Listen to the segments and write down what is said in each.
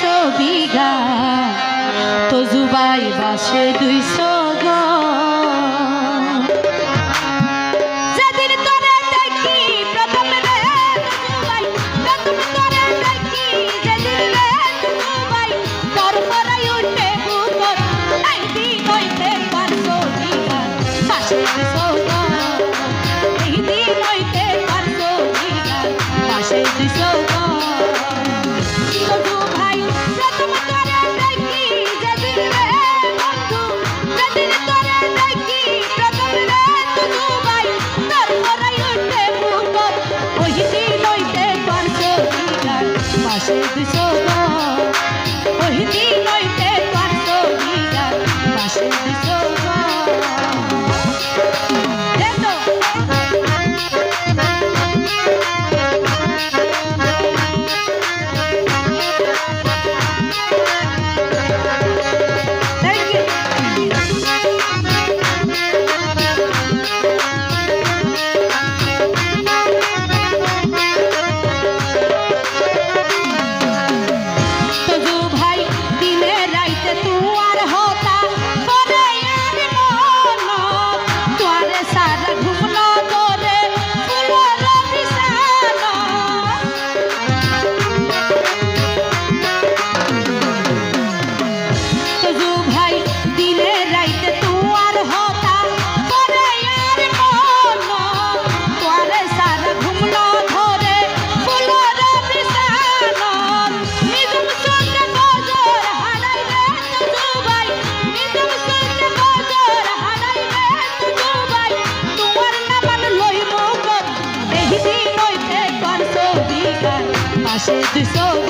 দুইশো বিঘা তো জুবাই বাসে দুইশো Y te tuvo a this over.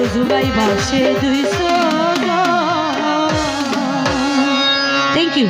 সুজুবাই বাসে দুইশো থ্যাংক ইউ